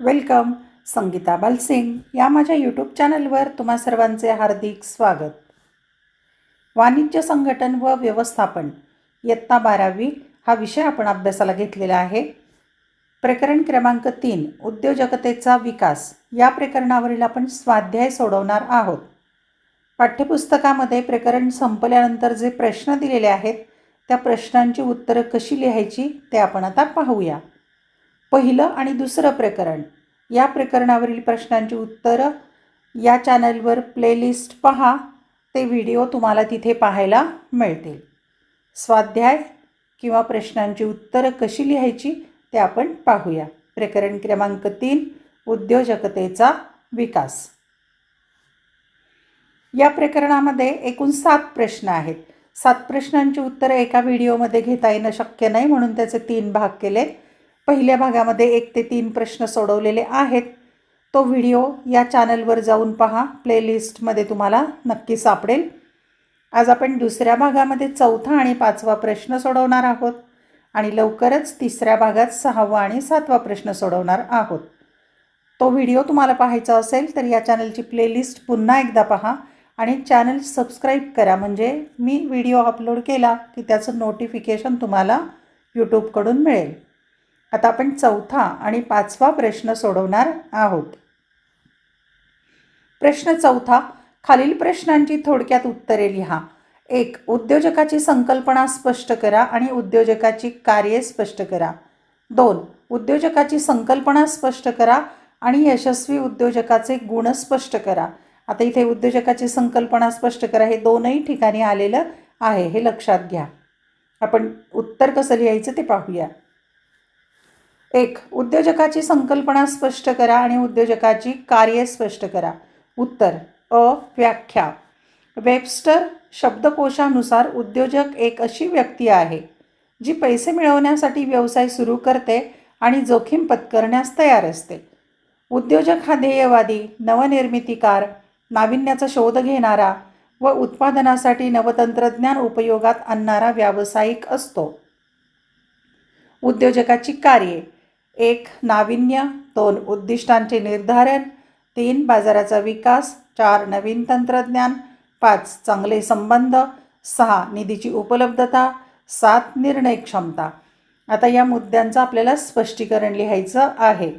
Welcome Sangeeta Balsing या माझ्या YouTube चॅनलवर तुम्हा सर्वांचे हार्दिक स्वागत. वाणिज्य संघटन व व्यवस्थापन इयत्ता बारावी हा विषय आपण अभ्यासाला घेतलेला आहे. प्रकरण क्रमांक तीन उद्योजकतेचा विकास. या प्रकरणावरील आपण स्वाध्याय सोडवणार आहोत. पाठ्यपुस्तकामध्ये प्रकरण संपल्यानंतर जे प्रश्न दिलेले आहेत त्या प्रश्नांची उत्तरं कशी लिहायची ते आपण आता पाहूया. पहिलं आणि दुसरं प्रकरण. या प्रकरणावरील प्रश्नांची उत्तरं या चॅनलवर प्लेलिस्ट पहा. ते व्हिडिओ तुम्हाला तिथे पाहायला मिळतील. स्वाध्याय किंवा प्रश्नांची उत्तरं कशी लिहायची ते आपण पाहूया. प्रकरण क्रमांक तीन उद्योजकतेचा विकास. या प्रकरणामध्ये एकूण सात प्रश्न आहेत. सात प्रश्नांची उत्तरं एका व्हिडिओमध्ये घेता येणं शक्य नाही म्हणून त्याचे तीन भाग केलेत. पहिल्या भागामध्ये एक ते तीन प्रश्न सोडवलेले आहेत. तो व्हिडिओ या चॅनलवर जाऊन पहा. प्लेलिस्टमध्ये तुम्हाला नक्की सापडेल. आज आपण दुसऱ्या भागामध्ये चौथा आणि पाचवा प्रश्न सोडवणार आहोत आणि लवकरच तिसऱ्या भागात सहावा आणि सातवा प्रश्न सोडवणार आहोत. तो व्हिडिओ तुम्हाला पाहायचा असेल तर या चॅनलची प्लेलिस्ट पुन्हा एकदा पहा आणि चॅनल सबस्क्राईब करा. म्हणजे मी व्हिडिओ अपलोड केला की त्याचं नोटिफिकेशन तुम्हाला यूट्यूबकडून मिळेल. आता आपण चौथा आणि पाचवा प्रश्न सोडवणार आहोत. प्रश्न चौथा खालील प्रश्नांची थोडक्यात उत्तरे लिहा. एक उद्योजकाची संकल्पना स्पष्ट करा आणि उद्योजकाची कार्ये स्पष्ट करा. दोन उद्योजकाची संकल्पना स्पष्ट करा आणि यशस्वी उद्योजकाचे गुण स्पष्ट करा. आता इथे उद्योजकाची संकल्पना स्पष्ट करा हे दोनही ठिकाणी आलेलं आहे हे लक्षात घ्या. आपण उत्तर कसं लिहायचं ते पाहूया. एक उद्योजकाची संकल्पना स्पष्ट करा आणि उद्योजकाची कार्ये स्पष्ट करा. उत्तर अ व्याख्या. वेबस्टर शब्दकोशानुसार उद्योजक एक अशी व्यक्ती आहे जी पैसे मिळवण्यासाठी व्यवसाय सुरू करते आणि जोखीम पत्करण्यास तयार असते. उद्योजक हा ध्येयवादी नवनिर्मितीकार नाविन्याचा शोध घेणारा व उत्पादनासाठी नवतंत्रज्ञान उपयोगात आणणारा व्यावसायिक असतो. उद्योजकाची कार्ये एक नाविन्य दोन उद्दिष्टांचे निर्धारण तीन बाजाराचा विकास चार नवीन तंत्रज्ञान पाच चांगले संबंध सहा निधीची उपलब्धता सात निर्णय क्षमता. आता या मुद्द्यांचं आपल्याला स्पष्टीकरण लिहायचं आहे.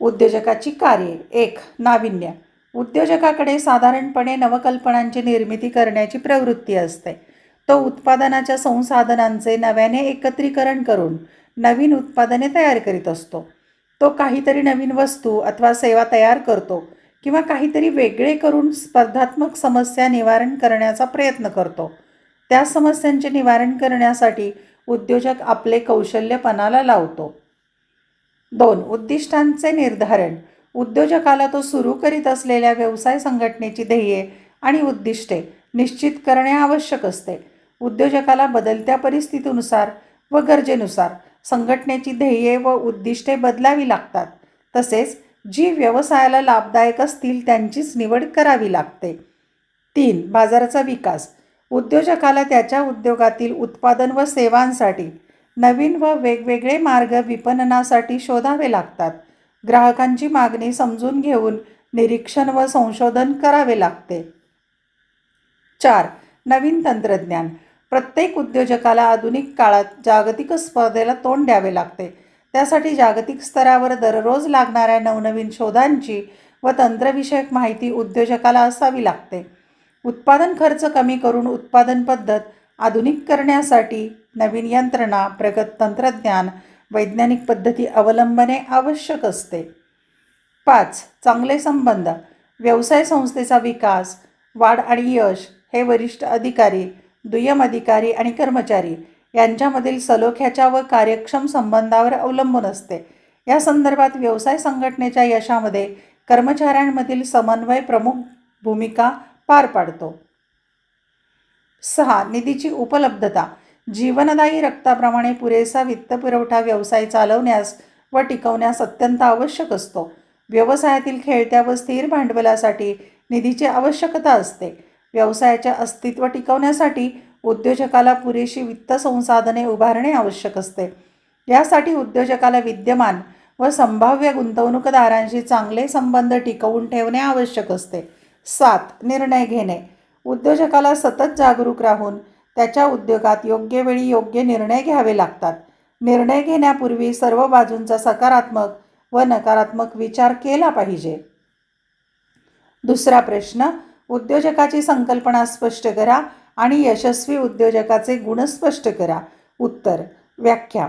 उद्योजकाची कार्ये. एक नाविन्य. उद्योजकाकडे साधारणपणे नवकल्पनांची निर्मिती करण्याची प्रवृत्ती असते. तो उत्पादनाच्या संसाधनांचे नव्याने एकत्रीकरण करून नवीन उत्पादने तयार करीत असतो. तो काहीतरी नवीन वस्तू अथवा सेवा तयार करतो किंवा काहीतरी वेगळे करून स्पर्धात्मक समस्या निवारण करण्याचा प्रयत्न करतो. त्या समस्यांचे निवारण करण्यासाठी उद्योजक आपले कौशल्य पणाला लावतो. दोन उद्दिष्टांचे निर्धारण. उद्योजकाला तो सुरू करीत असलेल्या व्यवसाय संघटनेची ध्येये आणि उद्दिष्टे निश्चित करणे आवश्यक असते. उद्योजकाला बदलत्या परिस्थितीनुसार व गरजेनुसार संघटनेची ध्येये व उद्दिष्टे बदलावी लागतात. तसेच जी व्यवसायाला लाभदायक असतील त्यांचीच निवड करावी लागते. तीन बाजाराचा विकास. उद्योजकाला त्याच्या उद्योगातील उत्पादन व सेवांसाठी नवीन व वेगवेगळे मार्ग विपणनासाठी शोधावे लागतात. ग्राहकांची मागणी समजून घेऊन निरीक्षण व संशोधन करावे लागते. चार नवीन तंत्रज्ञान. प्रत्येक उद्योजकाला आधुनिक काळात जागतिक स्पर्धेला तोंड द्यावे लागते. त्यासाठी जागतिक स्तरावर दररोज लागणाऱ्या नवनवीन शोधांची व तंत्रविषयक माहिती उद्योजकाला असावी लागते. उत्पादन खर्च कमी करून उत्पादन पद्धत आधुनिक करण्यासाठी नवीन यंत्रणा प्रगत तंत्रज्ञान वैज्ञानिक पद्धती अवलंबणे आवश्यक असते. पाच चांगले संबंध. व्यवसाय संस्थेचा विकास वाढ आणि यश हे वरिष्ठ अधिकारी दुय्यम अधिकारी आणि कर्मचारी यांच्यामधील सलोख्याच्या व कार्यक्षम संबंधावर अवलंबून असते. या संदर्भात व्यवसाय संघटनेच्या यशामध्ये कर्मचाऱ्यांमधील समन्वय प्रमुख भूमिका पार पाडतो. सहा. निधीची उपलब्धता. जीवनदायी रक्ताप्रमाणे पुरेसा वित्तपुरवठा व्यवसाय चालवण्यास व टिकवण्यास अत्यंत आवश्यक असतो. व्यवसायातील खेळत्या व स्थिर भांडवलासाठी निधीची आवश्यकता असते. व्यवसायाचे अस्तित्व टिकवण्यासाठी उद्योजकाला पुरेशी वित्त संसाधने उभारणे आवश्यक असते. यासाठी उद्योजकाला विद्यमान व संभाव्य गुंतवणूकदारांशी चांगले संबंध टिकवून ठेवणे आवश्यक असते. सात निर्णय घेणे. उद्योजकाला सतत जागरूक राहून त्याच्या उद्योगात योग्य वेळी योग्य निर्णय घ्यावे लागतात. निर्णय घेण्यापूर्वी सर्व बाजूंचा सकारात्मक व नकारात्मक विचार केला पाहिजे. दुसरा प्रश्न उद्योजकाची संकल्पना स्पष्ट करा आणि यशस्वी उद्योजकाचे गुण स्पष्ट करा. उत्तर व्याख्या.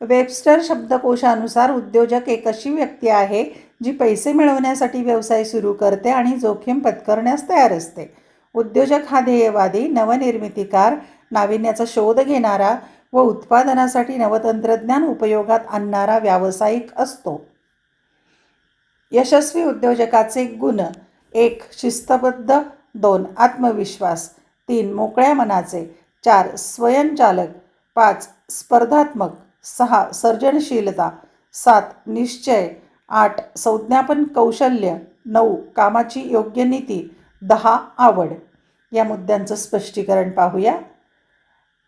वेबस्टर शब्दकोशानुसार उद्योजक एक अशी व्यक्ती आहे जी पैसे मिळवण्यासाठी व्यवसाय सुरू करते आणि जोखीम पत्करण्यास तयार असते. उद्योजक हा ध्येयवादी नवनिर्मितीकार नाविन्याचा शोध घेणारा व उत्पादनासाठी नवतंत्रज्ञान उपयोगात आणणारा व्यावसायिक असतो. यशस्वी उद्योजकाचे गुण एक शिस्तबद्ध दोन आत्मविश्वास तीन मोकळ्या मनाचे चार स्वयंचालक पाच स्पर्धात्मक सहा सर्जनशीलता सात निश्चय आठ संज्ञापन कौशल्य नऊ कामाची योग्य नीती दहा आवड. या मुद्द्यांचं स्पष्टीकरण पाहूया.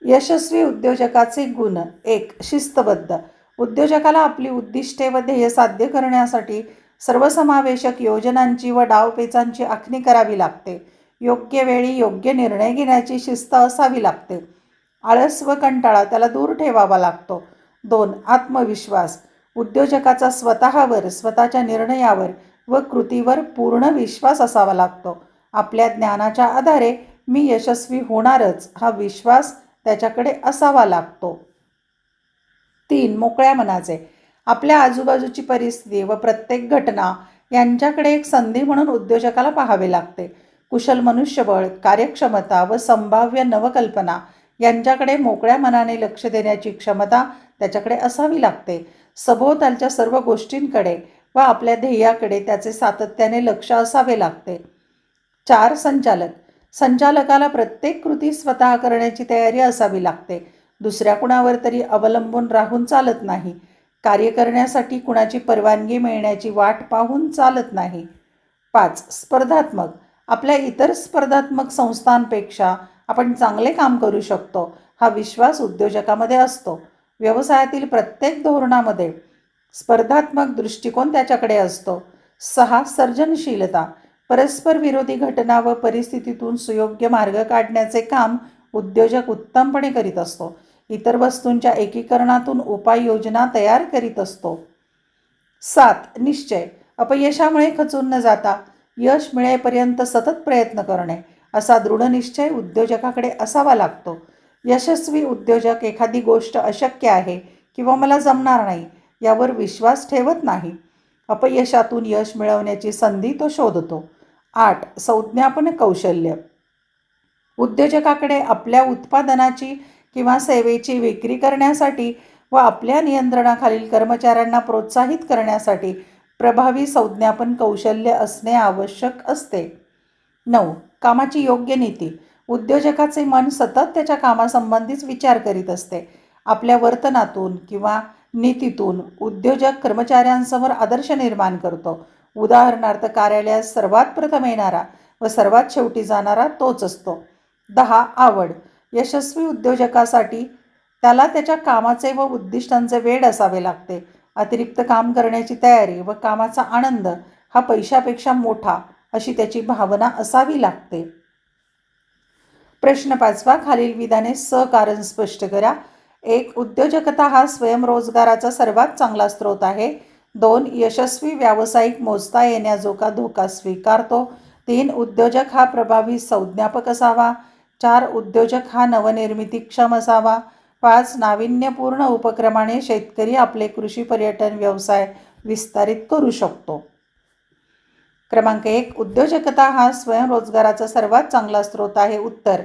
यशस्वी उद्योजकाचे गुण. एक शिस्तबद्ध. उद्योजकाला आपली उद्दिष्टे व ध्येय साध्य करण्यासाठी सर्वसमावेशक योजनांची व डावपेचांची आखणी करावी लागते. योग्य वेळी योग्य निर्णय घेण्याची शिस्त असावी लागते. आळस व कंटाळा त्याला दूर ठेवावा लागतो. दोन आत्मविश्वास. उद्योजकाचा स्वतःवर स्वतःच्या निर्णयावर व कृतीवर पूर्ण विश्वास असावा लागतो. आपल्या ज्ञानाच्या आधारे मी यशस्वी होणारच हा विश्वास त्याच्याकडे असावा लागतो. तीन मोकळ्या मनाचे. आपल्या आजूबाजूची परिस्थिती व प्रत्येक घटना यांच्याकडे एक संधी म्हणून उद्योजकाला पाहावे लागते. कुशल मनुष्यबळ कार्यक्षमता व संभाव्य नवकल्पना यांच्याकडे मोकळ्या मनाने लक्ष देण्याची क्षमता त्याच्याकडे असावी लागते. सभोवतालच्या सर्व गोष्टींकडे व आपल्या ध्येयाकडे त्याचे सातत्याने लक्ष असावे लागते. चार संचालक. संचालकाला प्रत्येक कृती स्वतः करण्याची तयारी असावी लागते. दुसऱ्या कुणावर तरी अवलंबून राहून चालत नाही. कार्य करण्यासाठी कुणाची परवानगी मिळण्याची वाट पाहून चालत नाही. पाच स्पर्धात्मक. आपल्या इतर स्पर्धात्मक संस्थांपेक्षा आपण चांगले काम करू शकतो हा विश्वास उद्योजकामध्ये असतो. व्यवसायातील प्रत्येक धोरणामध्ये स्पर्धात्मक दृष्टिकोन त्याच्याकडे असतो. सहा सर्जनशीलता. परस्पर विरोधी घटना व परिस्थितीतून सुयोग्य मार्ग काढण्याचे काम उद्योजक उत्तमपणे करीत असतो. इतर वस्तूंच्या एकीकरणातून उपाययोजना तयार करीत असतो. सात निश्चय. अपयशामुळे खचून न जाता यश मिळेपर्यंत सतत प्रयत्न करणे असा दृढनिश्चय उद्योजकाकडे असावा लागतो. यशस्वी उद्योजक एखादी गोष्ट अशक्य आहे किंवा मला जमणार नाही यावर विश्वास ठेवत नाही. अपयशातून यश मिळवण्याची संधी तो शोधतो. आठ संज्ञापन कौशल्य. उद्योजकाकडे आपल्या उत्पादनाची किंवा सेवेची विक्री करण्यासाठी व आपल्या नियंत्रणाखालील कर्मचाऱ्यांना प्रोत्साहित करण्यासाठी प्रभावी संज्ञापन कौशल्य असणे आवश्यक असते. नऊ. कामाची योग्य नीती. उद्योजकाचे मन सतत त्याच्या कामासंबंधीच विचार करीत असते. आपल्या वर्तनातून किंवा नीतीतून उद्योजक कर्मचाऱ्यांसमोर आदर्श निर्माण करतो. उदाहरणार्थ कार्यालयात सर्वात प्रथम येणारा व सर्वात शेवटी जाणारा तोच असतो. दहा. आवड. यशस्वी उद्योजकासाठी त्याला त्याच्या कामाचे व उद्दिष्टांचे वेळ असावे लागते. अतिरिक्त काम करण्याची तयारी व कामाचा आनंद हा पैशापेक्षा मोठा अशी त्याची भावना असावी लागते. प्रश्न पाचवा खालील विधाने सकारण स्पष्ट करा. एक उद्योजकता हा स्वयंरोजगाराचा सर्वात चांगला स्रोत आहे. दोन यशस्वी व्यावसायिक मोजता येण्याजोगा धोका स्वीकारतो. तीन उद्योजक हा प्रभावी संज्ञापक असावा. चार उद्योजक हा नवनिर्मितीक्षम असावा. पाच नाविन्यपूर्ण उपक्रमाने शेतकरी आपले कृषी पर्यटन व्यवसाय विस्तारित करू शकतो. क्रमांक एक उद्योजकता हा स्वयंरोजगाराचा सर्वात चांगला स्रोत आहे. उत्तर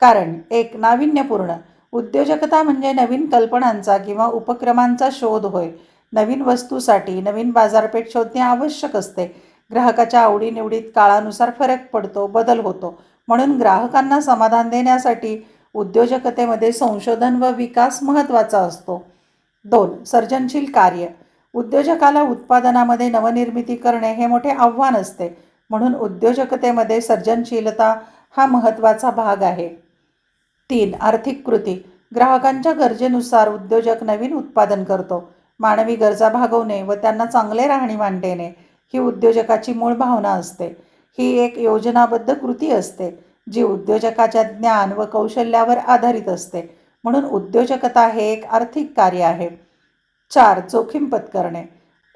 कारण एक नाविन्यपूर्ण. उद्योजकता म्हणजे नवीन कल्पनांचा किंवा उपक्रमांचा शोध होय. नवीन वस्तूसाठी नवीन बाजारपेठ शोधणे आवश्यक असते. ग्राहकाच्या आवडीनिवडीत काळानुसार फरक पडतो बदल होतो. म्हणून ग्राहकांना समाधान देण्यासाठी उद्योजकतेमध्ये संशोधन व विकास महत्त्वाचा असतो. दोन सर्जनशील कार्य. उद्योजकाला उत्पादनामध्ये नवनिर्मिती करणे हे मोठे आव्हान असते. म्हणून उद्योजकतेमध्ये सर्जनशीलता हा महत्त्वाचा भाग आहे. तीन आर्थिक कृती. ग्राहकांच्या गरजेनुसार उद्योजक नवीन उत्पादन करतो. मानवी गरजा भागवणे व त्यांना चांगले राहणीमान देणे ही उद्योजकाची मूळ भावना असते. ही एक योजनाबद्ध कृती असते जी उद्योजकाच्या ज्ञान व कौशल्यावर आधारित असते. म्हणून उद्योजकता हे एक आर्थिक कार्य आहे. चार जोखीम पत्करणे.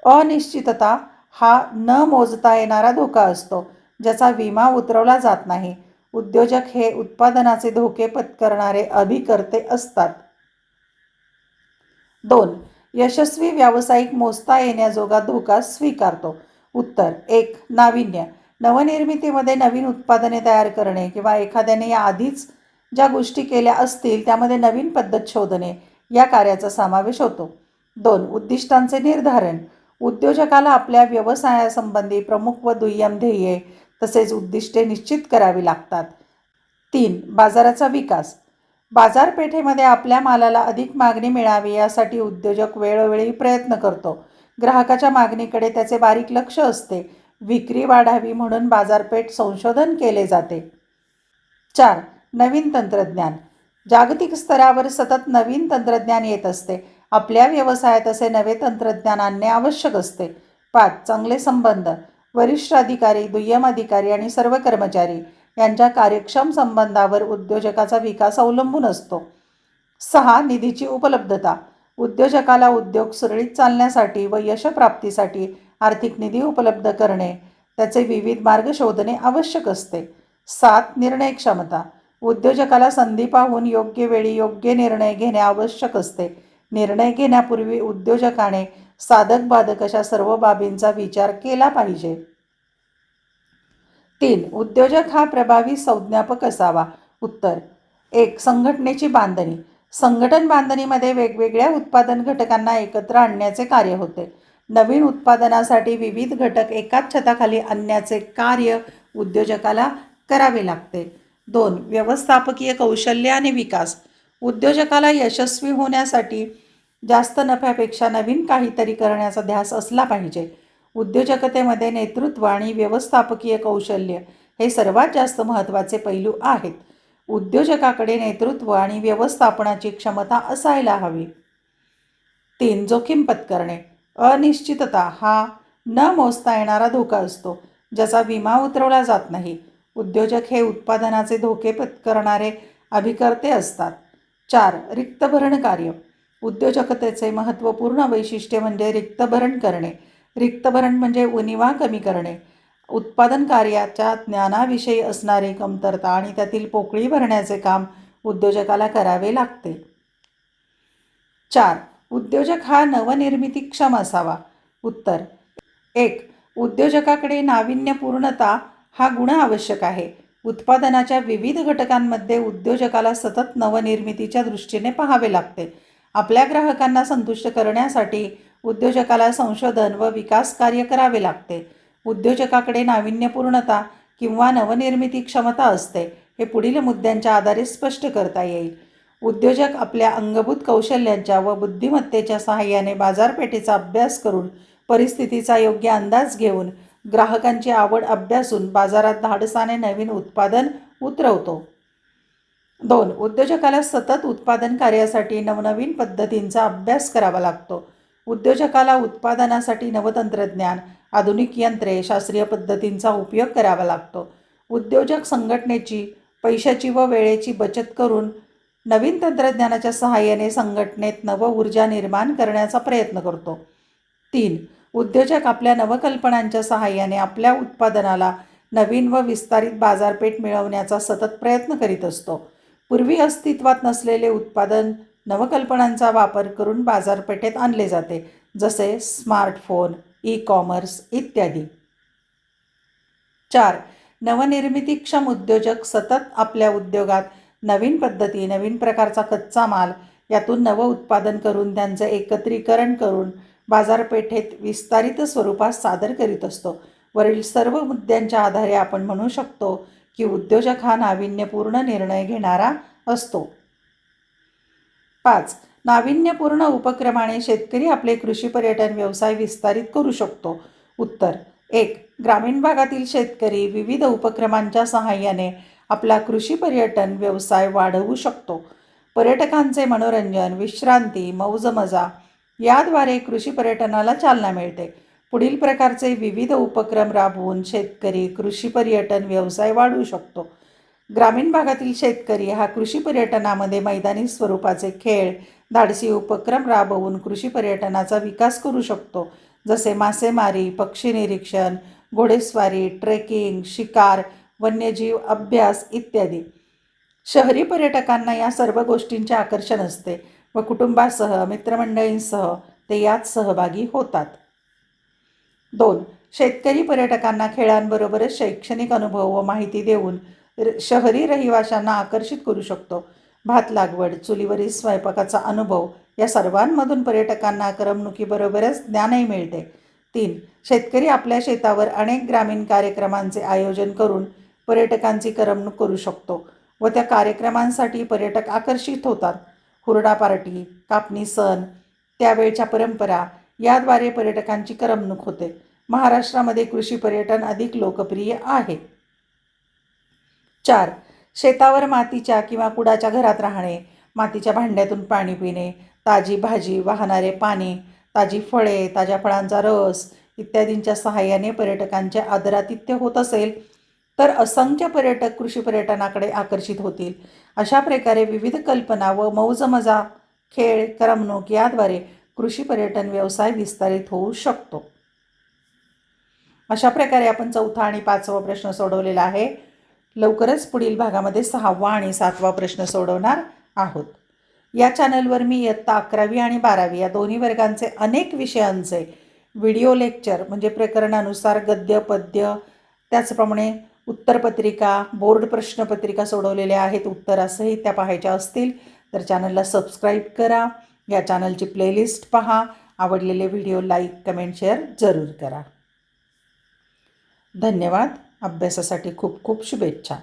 अनिश्चितता हा न मोजता येणारा धोका असतो ज्याचा विमा उतरवला जात नाही. उद्योजक हे उत्पादनाचे धोके पत्करणारे अभिकर्ते असतात. दोन यशस्वी व्यावसायिक मोजता येण्याजोगा धोका स्वीकारतो. उत्तर एक नाविन्य. नवनिर्मितीमध्ये नवीन उत्पादने तयार करणे किंवा एखाद्याने या आधीच ज्या गोष्टी केल्या असतील त्यामध्ये नवीन पद्धत शोधणे या कार्याचा समावेश होतो. दोन उद्दिष्टांचे निर्धारण. उद्योजकाला आपल्या व्यवसायासंबंधी प्रमुख व दुय्यम ध्येये तसेच उद्दिष्टे निश्चित करावी लागतात. तीन बाजाराचा विकास. बाजारपेठेमध्ये आपल्या मालाला अधिक मागणी मिळावी यासाठी उद्योजक वेळोवेळी प्रयत्न करतो. ग्राहकाच्या मागणीकडे त्याचे बारीक लक्ष असते विक्री वाढावी म्हणून बाजारपेठ संशोधन केले जाते. चार नवीन तंत्रज्ञान. जागतिक स्तरावर सतत नवीन तंत्रज्ञान येत असते. आपल्या व्यवसायात असे नवे तंत्रज्ञान आणणे आवश्यक असते. पाच चांगले संबंध. वरिष्ठ अधिकारी दुय्यम अधिकारी आणि सर्व कर्मचारी यांच्या कार्यक्षम संबंधावर उद्योजकाचा विकास अवलंबून असतो. सहा निधीची उपलब्धता. उद्योजकाला उद्योग सुरळीत चालण्यासाठी व यशप्राप्तीसाठी आर्थिक निधी उपलब्ध करणे त्याचे विविध मार्ग शोधणे आवश्यक असते. सात निर्णय क्षमता. उद्योजकाला संधी पाहून योग्य वेळी योग्य निर्णय घेणे आवश्यक असते. निर्णय घेण्यापूर्वी उद्योजकाने साधक बाधक अशा सर्व बाबींचा विचार केला पाहिजे. तीन उद्योजक हा प्रभावी संज्ञापक असावा. उत्तर एक संघटनेची बांधणी. संघटन बांधणीमध्ये वेगवेगळ्या उत्पादन घटकांना एकत्र आणण्याचे कार्य होते. नवीन उत्पादनासाठी विविध घटक एकाच छताखाली आणण्याचे कार्य उद्योजकाला करावे लागते. दोन व्यवस्थापकीय कौशल्य आणि विकास. उद्योजकाला यशस्वी होण्यासाठी जास्त नफ्यापेक्षा नवीन काहीतरी करण्याचा ध्यास असला पाहिजे. उद्योजकतेमध्ये नेतृत्व आणि व्यवस्थापकीय कौशल्य हे सर्वात जास्त महत्त्वाचे पैलू आहेत. उद्योजकाकडे नेतृत्व आणि व्यवस्थापनाची क्षमता असायला हवी. तीन जोखीम पत्करणे. अनिश्चितता हा न मोजता येणारा धोका असतो ज्याचा विमा उतरवला जात नाही. उद्योजक हे उत्पादनाचे धोके पत्करणारे अभिकर्ते असतात. चार रिक्तभरण कार्य. उद्योजकतेचे महत्त्वपूर्ण वैशिष्ट्य म्हणजे रिक्तभरण करणे. रिक्तभरण म्हणजे उणिवा कमी करणे. उत्पादन कार्याच्या ज्ञानाविषयी असणारी कमतरता आणि त्यातील पोकळी भरण्याचे काम उद्योजकाला करावे लागते. चार उद्योजक हा नवनिर्मितीक्षम असावा. उत्तर एक उद्योजकाकडे नाविन्यपूर्णता हा गुण आवश्यक आहे. उत्पादनाच्या विविध घटकांमध्ये उद्योजकाला सतत नवनिर्मितीच्या दृष्टीने पाहावे लागते. आपल्या ग्राहकांना संतुष्ट करण्यासाठी उद्योजकाला संशोधन व विकास कार्य करावे लागते. उद्योजकाकडे नाविन्यपूर्णता किंवा नवनिर्मिती क्षमता असते हे पुढील मुद्द्यांच्या आधारे स्पष्ट करता येईल. उद्योजक आपल्या अंगभूत कौशल्यांच्या व बुद्धिमत्तेच्या सहाय्याने बाजारपेठेचा अभ्यास करून परिस्थितीचा योग्य अंदाज घेऊन ग्राहकांची आवड अभ्यासून बाजारात धाडसाने नवीन उत्पादन उतरवतो. दोन उद्योजकाला सतत उत्पादन कार्यासाठी नवनवीन पद्धतींचा अभ्यास करावा लागतो. उद्योजकाला उत्पादनासाठी नवतंत्रज्ञान आधुनिक यंत्रे शास्त्रीय पद्धतींचा उपयोग करावा लागतो. उद्योजक संघटनेची पैशाची व वेळेची बचत करून नवीन तंत्रज्ञानाच्या सहाय्याने संघटनेत नव ऊर्जा निर्माण करण्याचा प्रयत्न करतो. तीन उद्योजक आपल्या नवकल्पनांच्या सहाय्याने आपल्या उत्पादनाला नवीन व विस्तारित बाजारपेठ मिळवण्याचा सतत प्रयत्न करीत असतो. पूर्वी अस्तित्वात नसलेले उत्पादन नवकल्पनांचा वापर करून बाजारपेठेत आणले जाते जसे स्मार्टफोन ई कॉमर्स इत्यादी. चार नवनिर्मितीक्षम उद्योजक सतत आपल्या उद्योगात नवीन पद्धती नवीन प्रकारचा कच्चा माल यातून नवं उत्पादन करून त्यांचं एकत्रीकरण करून बाजारपेठेत विस्तारित स्वरूपात सादर करीत असतो. वरील सर्व मुद्द्यांच्या आधारे आपण म्हणू शकतो की उद्योजक हा नाविन्यपूर्ण निर्णय घेणारा असतो. पाच नाविन्यपूर्ण उपक्रमाने शेतकरी आपले कृषी पर्यटन व्यवसाय विस्तारित करू शकतो. उत्तर एक ग्रामीण भागातील शेतकरी विविध उपक्रमांच्या सहाय्याने आपला कृषी पर्यटन व्यवसाय वाढवू शकतो. पर्यटकांचे मनोरंजन विश्रांती मौजमजा याद्वारे कृषी पर्यटनाला चालना मिळते. पुढील प्रकारचे विविध उपक्रम राबवून शेतकरी कृषी पर्यटन व्यवसाय वाढवू शकतो. ग्रामीण भागातील शेतकरी हा कृषी पर्यटनामध्ये मैदानी स्वरूपाचे खेळ धाडसी उपक्रम राबवून कृषी पर्यटनाचा विकास करू शकतो. जसे मासेमारी पक्षी निरीक्षण घोडेस्वारी ट्रेकिंग शिकार वन्यजीव अभ्यास इत्यादी. शहरी पर्यटकांना या सर्व गोष्टींचे आकर्षण असते व कुटुंबासह मित्रमंडळींसह ते यात सहभागी होतात. दोन शेतकरी पर्यटकांना खेळांबरोबरच शैक्षणिक अनुभव व माहिती देऊन र- शहरी रहिवाशांना आकर्षित करू शकतो. भात लागवड चुलीवरील स्वयंपाकाचा अनुभव या सर्वांमधून पर्यटकांना करमणुकीबरोबरच ज्ञानही मिळते. तीन शेतकरी आपल्या शेतावर अनेक ग्रामीण कार्यक्रमांचे आयोजन करून पर्यटकांची करमणूक करू शकतो व त्या कार्यक्रमांसाठी पर्यटक आकर्षित होतात. हुरडा पार्टी कापणी सण त्यावेळच्या परंपरा याद्वारे पर्यटकांची करमणूक होते. महाराष्ट्रामध्ये कृषी पर्यटन अधिक लोकप्रिय आहे. चार शेतावर मातीच्या किंवा कुडाच्या घरात राहणे मातीच्या भांड्यातून पाणी पिणे ताजी भाजी वाहणारे पाणी ताजी फळे ताज्या फळांचा रस इत्यादींच्या सहाय्याने पर्यटकांचे आदरातिथ्य होत असेल. तर असंख्य पर्यटक कृषी पर्यटनाकडे आकर्षित होतील. अशा प्रकारे विविध कल्पना व मौजमजा खेळ करमणूक याद्वारे कृषी पर्यटन व्यवसाय विस्तारित होऊ शकतो. अशा प्रकारे आपण चौथा आणि पाचवा प्रश्न सोडवलेला आहे. लवकरच पुढील भागामध्ये सहावा आणि सातवा प्रश्न सोडवणार आहोत. या चॅनलवर मी इयत्ता अकरावी आणि बारावी या दोन्ही वर्गांचे अनेक विषयांचे व्हिडिओ लेक्चर म्हणजे प्रकरणानुसार गद्य पद्य त्याचप्रमाणे उत्तरपत्रिका बोर्ड प्रश्नपत्रिका सोडवलेल्या आहेत. उत्तर असंही त्या पाहायच्या असतील. तर चॅनलला सबस्क्राईब करा. या चॅनलची प्लेलिस्ट पहा. आवडलेले व्हिडिओ लाईक कमेंट शेअर जरूर करा. धन्यवाद. अभ्यासासाठी खूप खूप शुभेच्छा.